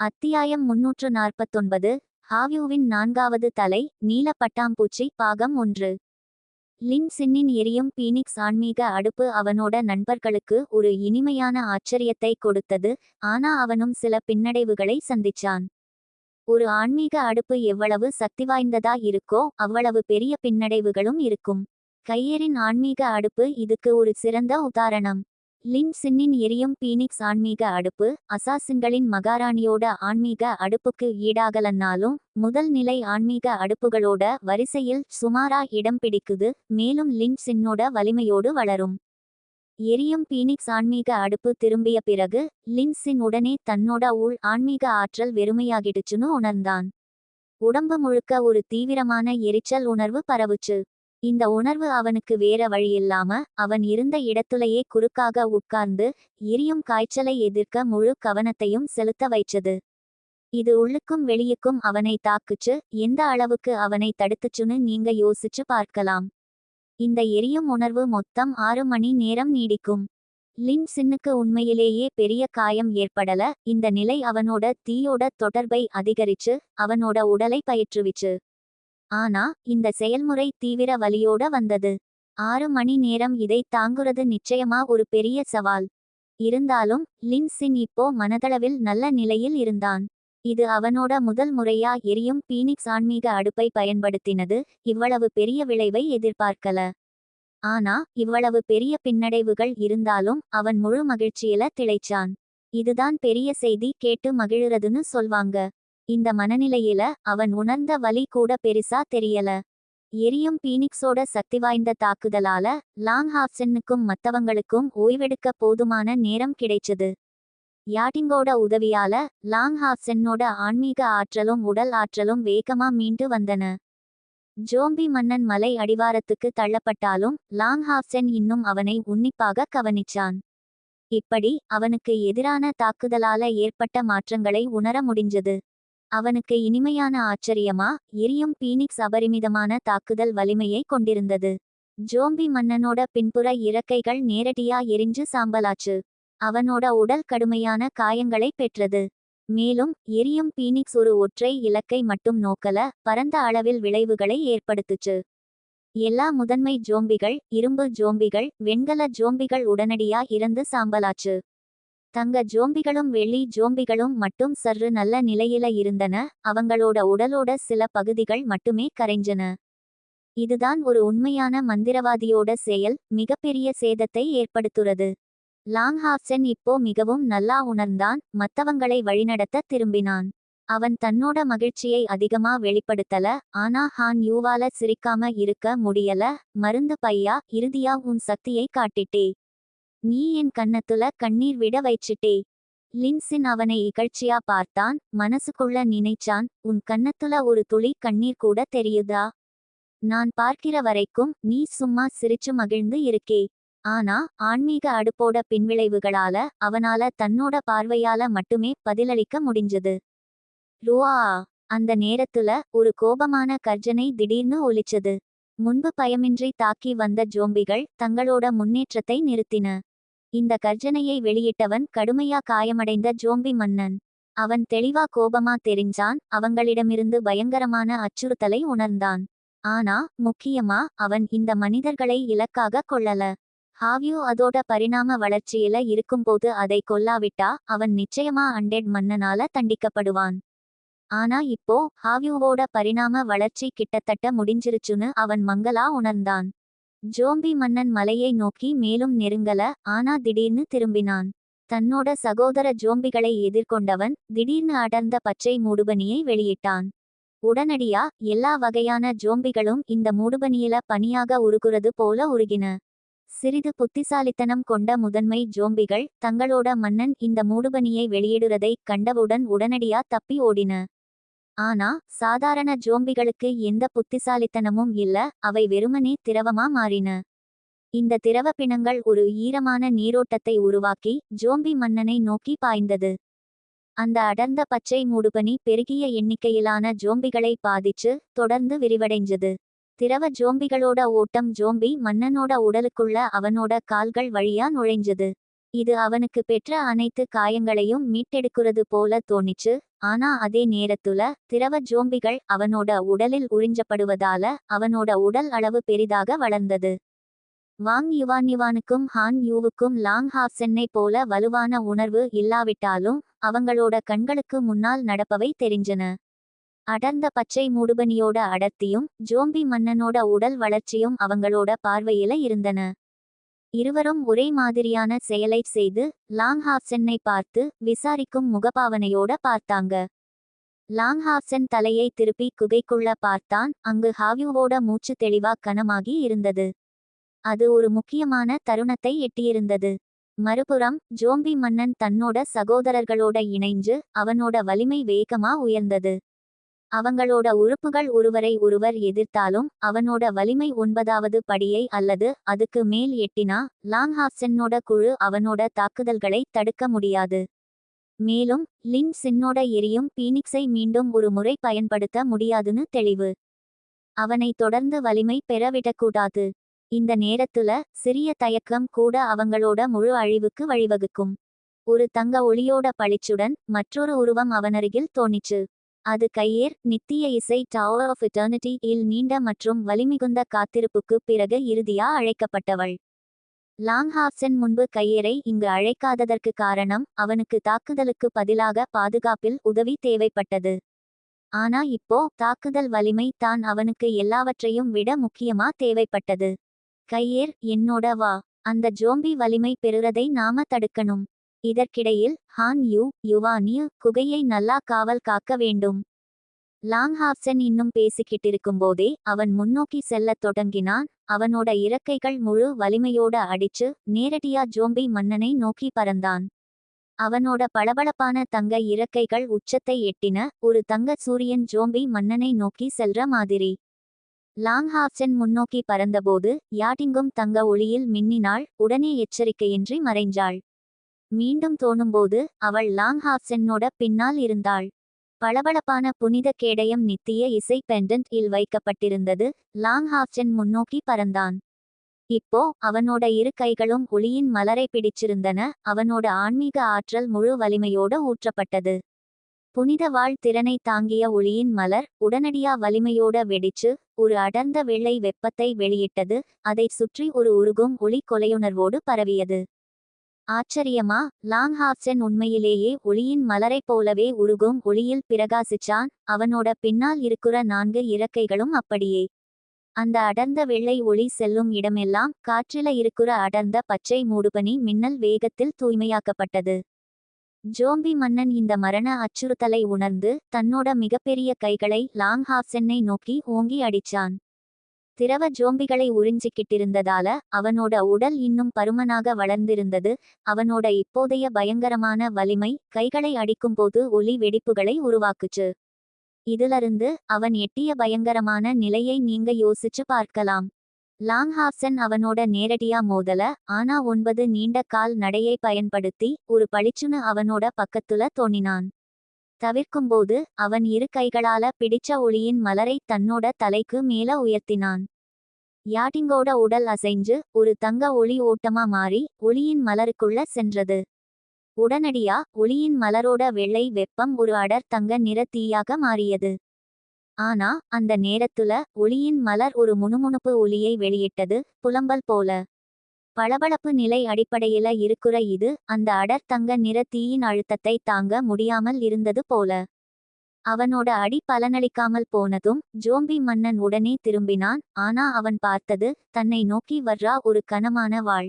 அத்தியாயம் முன்னூற்று நாற்பத்தொன்பது ஹாவ்யூவின் நான்காவது தலை நீல பட்டாம்பூச்சி பாகம் ஒன்று. லின் சின்னின் எரியும் பீனிக்ஸ் ஆன்மீக அடுப்பு அவனோட நண்பர்களுக்கு ஒரு இனிமையான ஆச்சரியத்தை கொடுத்தது ஆனா அவனும் சில பின்னடைவுகளை சந்திச்சான். ஒரு ஆன்மீக அடுப்பு எவ்வளவு சக்தி வாய்ந்ததா இருக்கோ அவ்வளவு பெரிய பின்னடைவுகளும் இருக்கும். கையரின் ஆன்மீக அடுப்பு இதுக்கு ஒரு சிறந்த உதாரணம். லின் சின்னின் எரியும் பீனிக்ஸ் ஆன்மீக அடுப்பு அசாசின்களின் மகாராணியோட ஆன்மீக அடுப்புக்கு ஈடாகலன்னாலும் முதல் நிலை ஆன்மீக அடுப்புகளோட வரிசையில் சுமாரா இடம் பிடிக்குது மேலும் லின் சின்னோட வலிமையோடு வளரும். எரியும் பீனிக்ஸ் ஆன்மீக அடுப்பு திரும்பிய பிறகு லின்சின் உடனே தன்னோட உள் ஆன்மீக ஆற்றல் வெறுமையாகிடுச்சுன்னு உணர்ந்தான். உடம்பு முழுக்க ஒரு தீவிரமான எரிச்சல் உணர்வு பரவுச்சு. இந்த உணர்வு அவனுக்கு வேற வழியில்லாம அவன் இருந்த இடத்துலயே குறுக்காக உட்கார்ந்து எரியும் காய்ச்சலை எதிர்க்க முழு கவனத்தையும் செலுத்த வைச்சது. இது உள்ளுக்கும் வெளியுக்கும் அவனை தாக்குச்சு எந்த அளவுக்கு அவனை தடுத்துச்சுன்னு நீங்க யோசிச்சு பார்க்கலாம். இந்த எரியும் உணர்வு மொத்தம் ஆறு மணி நேரம் நீடிக்கும். லின் சின்னுக்கு உண்மையிலேயே பெரிய காயம் ஏற்படல இந்த நிலை அவனோட தீயோட தொடர்பை அதிகரிச்சு அவனோட உடலை பயிற்றுவிச்சு. ஆனா இந்த செயல்முறை தீவிர வலியோட வந்தது. ஆறு மணி நேரம் இதை தாங்குறது நிச்சயமா ஒரு பெரிய சவால். இருந்தாலும் லின் சின் இப்போ மனதளவில் நல்ல நிலையில் இருந்தான். இது அவனோட முதல் முறையா எரியும் பீனிக்ஸ் ஆன்மீக அடுப்பை பயன்படுத்தினது இவ்வளவு பெரிய விளைவை எதிர்பார்க்கல. ஆனா இவ்வளவு பெரிய பின்னடைவுகள் இருந்தாலும் அவன் முழு மகிழ்ச்சியில திளைச்சான். இதுதான் பெரிய செய்தி கேட்டு மகிழுறதுன்னு சொல்வாங்க. இந்த மனநிலையில அவன் உணர்ந்த வலி கூட பெரிசா தெரியல. எரியும் பீனிக்ஸோட சக்தி வாய்ந்த தாக்குதலால லாங் ஹாப்சனுக்கும் மத்தவங்களுக்கும் ஓய்வெடுக்க போதுமான நேரம் கிடைச்சது. யாட்டிங்கோட உதவியால லாங் ஹாப்சென்னோட ஆன்மீக ஆற்றலும் உடல் ஆற்றலும் வேகமா மீண்டு வந்தன. ஜோம்பி மன்னன் மலை அடிவாரத்துக்கு தள்ளப்பட்டாலும் லாங் ஹாப்சன் இன்னும் அவனை உன்னிப்பாக கவனிச்சான். இப்படி அவனுக்கு எதிரான தாக்குதலால ஏற்பட்ட மாற்றங்களை உணர முடிஞ்சது. அவனுக்கு இனிமையான ஆச்சரியமா? எரியும் பீனிக்ஸ் அபரிமிதமான தாக்குதல் வலிமையை கொண்டிருந்தது. ஜோம்பி மன்னனோட பின்புற இறக்கைகள் நேரடியா எரிஞ்சு சாம்பலாச்சு. அவனோட உடல் கடுமையான காயங்களை பெற்றது. மேலும் எரியும் பீனிக்ஸ் ஒரு ஒற்றை இலக்கை மட்டும் நோக்கல பரந்த அளவில் விளைவுகளை ஏற்படுத்துச்சு. எல்லா முதன்மை ஜோம்பிகள் இரும்பு ஜோம்பிகள் வெண்கல ஜோம்பிகள் உடனடியா இறந்து சாம்பலாச்சு. தங்க ஜோம்பிகளும் வெள்ளி ஜோம்பிகளும் மட்டும் சற்று நல்ல நிலையில இருந்தன. அவங்களோட உடலோட சில பகுதிகள் மட்டுமே கரைஞ்சன. இதுதான் ஒரு உண்மையான மந்திரவாதியோட செயல். மிகப்பெரிய சேதத்தை ஏற்படுத்துறது. லாங் ஹாப்சன் இப்போ மிகவும் நல்லா உணர்ந்தான். மத்தவங்களை வழிநடத்த திரும்பினான். அவன் தன்னோட மகிழ்ச்சியை அதிகமா வெளிப்படுத்தல. ஆனா ஹான் யூவால சிரிக்காம இருக்க முடியல. மருந்து பையா இறுதியா உன் சக்தியை காட்டிட்டே. நீ என் கன்னத்துல கண்ணீர் விட வைச்சிட்டே. லின்சின் அவனை இகழ்ச்சியா பார்த்தான் மனசுக்குள்ள நினைச்சான் உன் கன்னத்துல ஒரு துளி கண்ணீர் கூட தெரியுதா? நான் பார்க்கிற வரைக்கும் நீ சும்மா சிரிச்சு மகிழ்ந்து இருக்கே ஆனா ஆன்மீக அடுப்போட பின்விளைவுகளால அவனால தன்னோட பார்வையால மட்டுமே பதிலளிக்க முடிஞ்சது. ருவா அந்த நேரத்துல ஒரு கோபமான கர்ஜனை திடீர்னு ஒலிச்சது. முன்பு பயமின்றி தாக்கி வந்த ஜோம்பிகள் தங்களோட முன்னேற்றத்தை நிறுத்தின. இந்த கர்ஜனையை வெளியிட்டவன் கடுமையா காயமடைந்த ஜோம்பி மன்னன். அவன் தெளிவா கோபமா தெரிஞ்சான் அவங்களிடமிருந்து பயங்கரமான அச்சுறுத்தலை உணர்ந்தான். ஆனா முக்கியமா அவன் இந்த மனிதர்களை இலக்காக கொள்ளல. ஹாவியூ அதோட பரிணாம வளர்ச்சியில இருக்கும்போது அதை கொல்லாவிட்டா அவன் நிச்சயமா அண்டெட் மன்னனால தண்டிக்கப்படுவான். ஆனா இப்போ ஹாவியூவோட பரிணாம வளர்ச்சி கிட்டத்தட்ட முடிஞ்சிருச்சுன்னு அவன் மங்களா உணர்ந்தான். ஜோம்பி மன்னன் மலையை நோக்கி மேலும் நெருங்கல ஆனா திடீர்னு திரும்பினான். தன்னோட சகோதர ஜோம்பிகளை எதிர்கொண்டவன் திடீர்னு அடர்ந்த பச்சை மூடுபனியை வெளியிட்டான். உடனடியா எல்லா வகையான ஜோம்பிகளும் இந்த மூடுபனியில பனியாக உருகுறது போல உருகின. சிறிது புத்திசாலித்தனம் கொண்ட முதன்மை ஜோம்பிகள் தங்களோட மன்னன் இந்த மூடுபனியை வெளியிடுறதை கண்டவுடன் உடனடியா தப்பி ஓடின. ஆனா சாதாரண ஜோம்பிகளுக்கு எந்த புத்திசாலித்தனமும் இல்ல அவை வெறுமனே திரவமா மாறின. இந்த திரவ பிணங்கள் ஒரு ஈரமான நீரோட்டத்தை உருவாக்கி ஜோம்பி மன்னனை நோக்கி பாய்ந்தது. அந்த அடர்ந்த பச்சை மூடுபனி பெருகிய எண்ணிக்கையிலான ஜோம்பிகளை பாதிச்சு தொடர்ந்து விரிவடைஞ்சது. திரவ ஜோம்பிகளோட ஓட்டம் ஜோம்பி மன்னனோட உடலுக்குள்ள அவனோட கால்கள் வழியா நுழைஞ்சது. இது அவனுக்கு பெற்ற அனைத்து காயங்களையும் மீட்டெடுக்கிறது போல தோணிச்சு ஆனா அதே நேரத்துல திரவ ஜோம்பிகள் அவனோட உடலில் உறிஞ்சப்படுவதால அவனோட உடல் அளவு பெரிதாக வளர்ந்தது. வாங் யுவான் யுவானுக்கும் ஹான் யூவுக்கும் லாங் ஹாப்சென்னை போல வலுவான உணர்வு இல்லாவிட்டாலும் அவங்களோட கண்களுக்கு முன்னால் நடப்பவை தெரிஞ்சன. அடர்ந்த பச்சை மூடுபனியோட அடர்த்தியும் ஜோம்பி மன்னனோட உடல் வளர்ச்சியும் அவங்களோட பார்வையில இருந்தன. இருவரும் ஒரே மாதிரியான செயலை செய்து லாங் ஹாப்சென்னை பார்த்து விசாரிக்கும் முகபாவனையோட பார்த்தாங்க. லாங் ஹாப்சன் தலையை திருப்பி குகைக்குள்ள பார்த்தான் அங்கு ஹாவ்யூவோட மூச்சு தெளிவா கனமாகி இருந்தது. அது ஒரு முக்கியமான தருணத்தை எட்டியிருந்தது. மறுபுறம் ஜோம்பி மன்னன் தன்னோட சகோதரர்களோட இணைஞ்சு அவனோட வலிமை வேகமா உயர்ந்தது. அவங்களோட உறுப்புகள் ஒருவரை ஒருவர் எதிர்த்தாலும் அவனோட வலிமை ஒன்பதாவது படியை அல்லது அதுக்கு மேல் எட்டினா லாங்ஹாப்சன்னோட குழு அவனோட தாக்குதல்களை தடுக்க முடியாது. மேலும் லின் சின்னோட எரியும் பீனிக்ஸை மீண்டும் ஒரு முறை பயன்படுத்த முடியாதுன்னு தெளிவு. அவனை தொடர்ந்து வலிமை பெறவிடக்கூடாது. இந்த நேரத்துல சிறிய தயக்கம் கூட அவங்களோட முழு அழிவுக்கு வழிவகுக்கும். ஒரு தங்க ஒளியோட பளிச்சுடன் மற்றொரு உருவம் அவனருகில் தோணிச்சு. அது கையேர் நித்திய இசை டவர் ஆஃப் இட்டர்னிட்டி இல் நீண்ட மற்றும் வலிமிகுந்த காத்திருப்புக்கு பிறகு இறுதியா அழைக்கப்பட்டவள். லாங் ஹாப்சன் முன்பு கையேரை இங்கு அழைக்காததற்கு காரணம் அவனுக்கு தாக்குதலுக்கு பதிலாக பாதுகாப்பில் உதவி தேவைப்பட்டது. ஆனா இப்போ தாக்குதல் வலிமை தான் அவனுக்கு எல்லாவற்றையும் விட முக்கியமா தேவைப்பட்டது. கையேர் என்னோட வா அந்த ஜோம்பி வலிமை பெறுறதை நாம தடுக்கணும். இதற்கிடையில் ஹான் யூ யுவானிய குகையை நல்லா காவல் காக்க வேண்டும். லாங் ஹாப்சன் இன்னும் பேசிக்கிட்டிருக்கும்போதே அவன் முன்னோக்கி செல்லத் தொடங்கினான். அவனோட இறக்கைகள் முழு வலிமையோட அடிச்சு நேரடியா ஜோம்பி மன்னனை நோக்கி பறந்தான். அவனோட பளபளப்பான தங்க இறக்கைகள் உச்சத்தை எட்டின ஒரு தங்க சூரியன் ஜோம்பி மன்னனை நோக்கி செல்ற மாதிரி. லாங் ஹாப்சன் முன்னோக்கி பறந்தபோது யாட்டிங்கும் தங்க ஒளியில் மின்னினாள் உடனே எச்சரிக்கையின்றி மறைஞ்சாள். மீண்டும் தோணும்போது அவள் லாங் ஹாப்சென்னோட பின்னால் இருந்தாள். பளபளப்பான புனித கேடயம் நித்திய இசை பெண்டன்ட் இல் வைக்கப்பட்டிருந்தது. லாங் ஹாப்சென் முன்னோக்கி பறந்தான். இப்போ அவனோட இரு கைகளும் ஒளியின் மலரை பிடிச்சிருந்தன. அவனோட ஆன்மீக ஆற்றல் முழு வலிமையோட ஊற்றப்பட்டது. புனித வாழ் திறனை தாங்கிய ஒளியின் மலர் உடனடியா வலிமையோட வெடிச்சு ஒரு அடர்ந்த வெள்ளை வெப்பத்தை வெளியிட்டது. அதைச் சுற்றி ஒரு உருகும் ஒளி கொலையுணர்வோடு பரவியது. ஆச்சரியமா? லாங் ஹாப்சன் உண்மையிலேயே ஒளியின் மலரைப் போலவே உருகும் ஒளியில் பிரகாசிச்சான். அவனோட பின்னால் இருக்கிற நான்கு இறக்கைகளும் அப்படியே. அந்த அடர்ந்த வெள்ளை ஒளி செல்லும் இடமெல்லாம் காற்றில இருக்கிற அடர்ந்த பச்சை மூடுபனி மின்னல் வேகத்தில் தூய்மையாக்கப்பட்டது. ஜோம்பி மன்னன் இந்த மரண அச்சுறுத்தலை உணர்ந்து தன்னோட மிகப்பெரிய கைகளை லாங் ஹாப்சென்னை நோக்கி ஓங்கி அடிச்சான். திரவ ஜோம்பிகளை உறிஞ்சிக்கிட்டிருந்ததால அவனோட உடல் இன்னும் பருமனாக வளர்ந்திருந்தது. அவனோட இப்போதைய பயங்கரமான வலிமை கைகளை அடிக்கும்போது ஒலி வெடிப்புகளை உருவாக்குச்சு. இதிலிருந்து அவன் எட்டிய பயங்கரமான நிலையை நீங்க யோசிச்சு பார்க்கலாம். லாங் ஹாப்சன் அவனோட நேரடியா மோதல ஆனா ஒன்பது நீண்ட கால் நடையை பயன்படுத்தி ஒரு பளிச்சுன்னு அவனோட பக்கத்துல தோணினான். தவிர்க்கும்போது அவன் இரு கைகளால பிடிச்ச ஒளியின் மலரை தன்னோட தலைக்கு மேல உயர்த்தினான். யாட்டிங்கோட உடல் அசைஞ்சு ஒரு தங்க ஒளி ஓட்டமா மாறி ஒளியின் மலருக்குள்ள சென்றது. உடனடியா ஒளியின் மலரோட வெள்ளை வெப்பம் ஒரு அடர் தங்க நிற தீயாக மாறியது. ஆனா அந்த நேரத்துல ஒளியின் மலர் ஒரு முணுமுணுப்பு ஒளியை வெளியிட்டது புலம்பல் போல. பளபளப்பு நிலை அடிப்படையில இருக்குற இது அந்த அடர் தங்க நிற தீயின் அழுத்தத்தை தாங்க முடியாமல் இருந்தது போல. அவனோட அடி பலனளிக்காமல் போனதும் ஜோம்பி மன்னன் உடனே திரும்பினான். ஆனா அவன் பார்த்தது தன்னை நோக்கி வர்றா ஒரு கனமான வாழ்.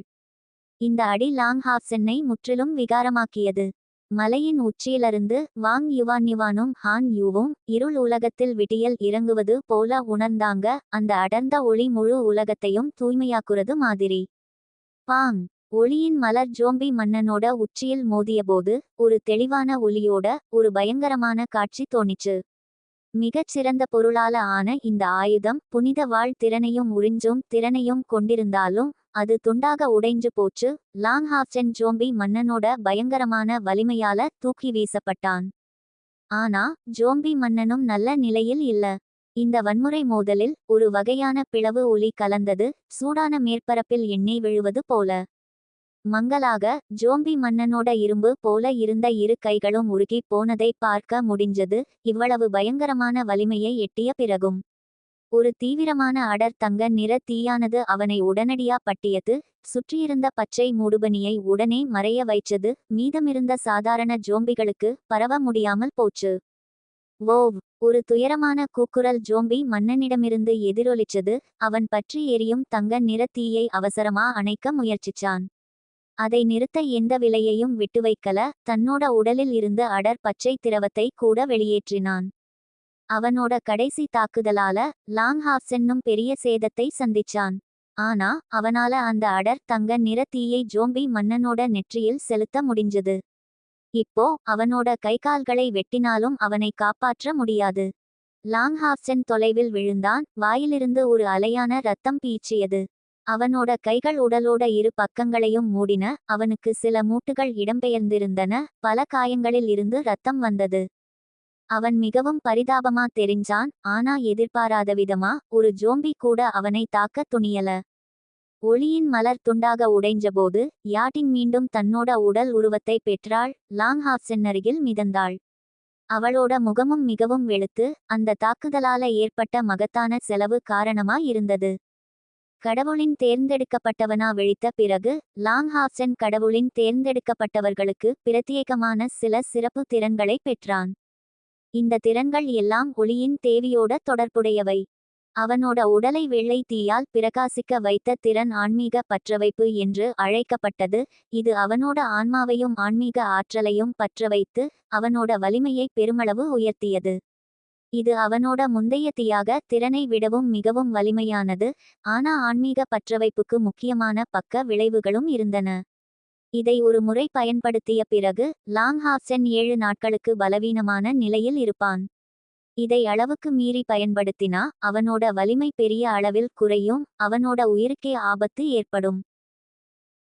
இந்த அடி லாங் ஹாப்சென்னை முற்றிலும் விகாரமாக்கியது. மலையின் உச்சியிலிருந்து வாங் யுவான் யுவானும் ஹான் யூவும் இருள் உலகத்தில் விடியல் இறங்குவது போல உணர்ந்தாங்க. அந்த அடர்ந்த ஒளி முழு உலகத்தையும் தூய்மையாக்குறது மாதிரி. பாங்! ஒளியின் மலர் ஜோம்பி மன்னனோட உச்சியில் மோதியபோது ஒரு தெளிவான ஒளியோட ஒரு பயங்கரமான காட்சி தோணிச்சு. மிகச் சிறந்த பொருளால ஆன இந்த ஆயுதம் புனித வாழ் திறனையும் உறிஞ்சும் திறனையும் கொண்டிருந்தாலும் அது துண்டாக உடைஞ்சு போச்சு. லாங் ஹாப்சென் ஜோம்பி மன்னனோட பயங்கரமான வலிமையால தூக்கி வீசப்பட்டான். ஆனா ஜோம்பி மன்னனும் நல்ல நிலையில் இல்ல. இந்த வன்முறை மோதலில் ஒரு வகையான பிளவு ஒளி கலந்தது சூடான மேற்பரப்பில் எண்ணெய் விழுவது போல. மங்கலாக ஜோம்பி மன்னனோட இரும்பு போல இருந்த இரு கைகளும் உருகி போனதை பார்க்க முடிஞ்சது இவ்வளவு பயங்கரமான வலிமையை எட்டிய பிறகும். ஒரு தீவிரமான அடர் தங்க நிற தீயானது அவனை உடனடியா பட்டியது சுற்றியிருந்த பச்சை மூடுபனியை உடனே மறைய வைச்சது மீதமிருந்த சாதாரண ஜோம்பிகளுக்கு பரவ முடியாமல் போச்சு. ஓவ்! ஒரு துயரமான கூக்குரல் ஜோம்பி மன்னனிடமிருந்து எதிரொலிச்சது அவன் பற்றி எரியும் தங்க நிற தீயை அவசரமா அணைக்க முயற்சிச்சான். அதை நிறுத்த எந்த விலையையும் விட்டு வைக்கல தன்னோட உடலில் இருந்து அடர் பச்சை திரவத்தை கூட வெளியேற்றினான். அவனோட கடைசி தாக்குதலால லாங் ஹாப்சென்னும் பெரிய சேதத்தை சந்திச்சான். ஆனா அவனால அந்த அடர் தங்க நிற தீயை ஜோம்பி மன்னனோட நெற்றியில் செலுத்த முடிஞ்சது. இப்போ அவனோட கைகால்களை வெட்டினாலும் அவனை காப்பாற்ற முடியாது. லாங் ஹாஃப்சென் தொலைவில் விழுந்தான். வாயிலிருந்து ஒரு அலையான ரத்தம் பீச்சியது. அவனோட கைகள் உடலோட இரு பக்கங்களையும் மூடின அவனுக்கு சில மூட்டுகள் இடம்பெயர்ந்திருந்தன பல காயங்களில் இருந்து ரத்தம் வந்தது. அவன் மிகவும் பரிதாபமா தெரிஞ்சான் ஆனா எதிர்பாராத விதமா ஒரு ஜோம்பி கூட அவனை தாக்க துணியல. ஒளியின் மலர் துண்டாக உடைஞ்சபோது யாட்டின் மீண்டும் தன்னோட உடல் உருவத்தை பெற்றாள் லாங் ஹாப்சன் அருகில் மிதந்தாள். அவளோட முகமும் மிகவும் வெளுத்து அந்த தாக்குதலால ஏற்பட்ட மகத்தான செலவு காரணமா இருந்தது. கடவுளின் தேர்ந்தெடுக்கப்பட்டவனா விழித்த பிறகு லாங்ஹாப்சன் கடவுளின் தேர்ந்தெடுக்கப்பட்டவர்களுக்கு பிரத்யேகமான சில சிறப்பு திறன்களை பெற்றான். இந்த திறன்கள் எல்லாம் ஒளியின் தேவியோட தொடர்புடையவை. அவனோட உடலை வெள்ளை தீயால் பிரகாசிக்க வைத்த திறன் ஆன்மீக பற்றவைப்பு என்று அழைக்கப்பட்டது. இது அவனோட ஆன்மாவையும் ஆன்மீக ஆற்றலையும் பற்றவைத்து அவனோட வலிமையை பெருமளவு உயர்த்தியது. இது அவனோட முந்தைய தியாக திறனை விடவும் மிகவும் வலிமையானது ஆனா ஆன்மீக பற்றவைப்புக்கு முக்கியமான பக்க விளைவுகளும் இருந்தன. இதை ஒரு முறை பயன்படுத்திய பிறகு லாங் ஹாப்சென் ஏழு நாட்களுக்கு பலவீனமான நிலையில் இருப்பான். இதை அளவுக்கு மீறி பயன்படுத்தினா அவனோட வலிமை பெரிய அளவில் குறையும் அவனோட உயிருக்கே ஆபத்து ஏற்படும்.